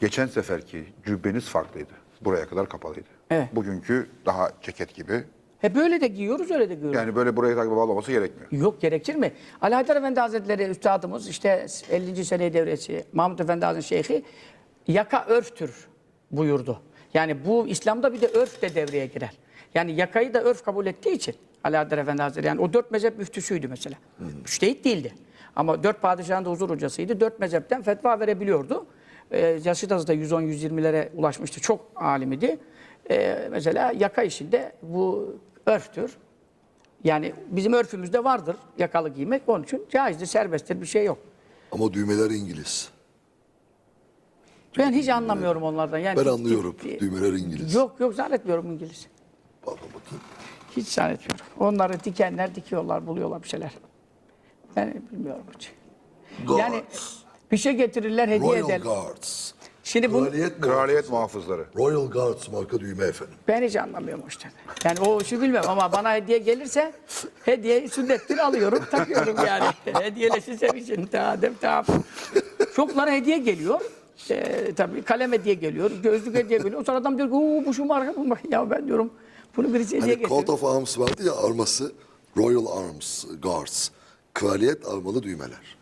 Geçen seferki cübbeniz farklıydı. Buraya kadar kapalıydı. Evet. Bugünkü daha ceket gibi. He böyle de giyiyoruz öyle de giyiyoruz. Yani böyle buraya takip bağlaması gerekmiyor. Yok gerekir mi? Ali Haydar Efendi Hazretleri üstadımız işte 50. sene devresi Mahmut Efendi Hazretleri Şeyhi yaka örftür buyurdu. Yani bu İslam'da bir de örf de devreye girer. Yani yakayı da örf kabul ettiği için Ali Haydar Efendi Hazretleri yani o dört mezhep müftüsüydü mesela. Müştehit değildi. Ama dört padişahın da huzur hocasıydı. Dört mezhepten fetva verebiliyordu. Ee, yaşı da 110-120'lere ulaşmıştı. Çok alim idi. Ee, mesela yaka işinde bu örftür. Yani bizim örfümüzde vardır yakalı giymek. Onun için caizdir, serbesttir bir şey yok. Ama düğmeler İngiliz. Ben hiç anlamıyorum onlardan. Yani Ben hiç- anlıyorum. hiç- Düğmeler İngiliz. Yok yok zannetmiyorum İngiliz. Bak bakayım. Hiç zannetmiyorum. Onları dikenler dikiyorlar, buluyorlar bir şeyler. Ben bilmiyorum hiç. Yani Guards. Bir şey getirirler, hediye Royal eder. Guards. Şimdi bunu Kraliyet, Kraliyet muhafızları. Royal Guards marka düğme efendim. ben hiç anlamıyorum o işten. Yani o işi bilmem ama bana hediye gelirse hediye sünnettir alıyorum, takıyorum yani. Hediyeleşi sevişin. Tamam, tamam. Çoklara hediye geliyor. Ee, tabii kalem hediye geliyor, gözlük hediye geliyor. Sonra adam diyor ki "Oo, bu şu marka bu marka." Ya ben diyorum bunu birisi hediye Hani getirdi. coat of arms vardı ya arması. Royal Arms Guards. Kraliyet armalı düğmeler.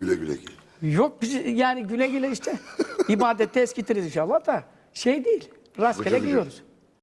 Güle güle giy. Yok biz yani güle güle işte ibadette eskitiriz inşallah da şey değil. Rastgele giyiyoruz.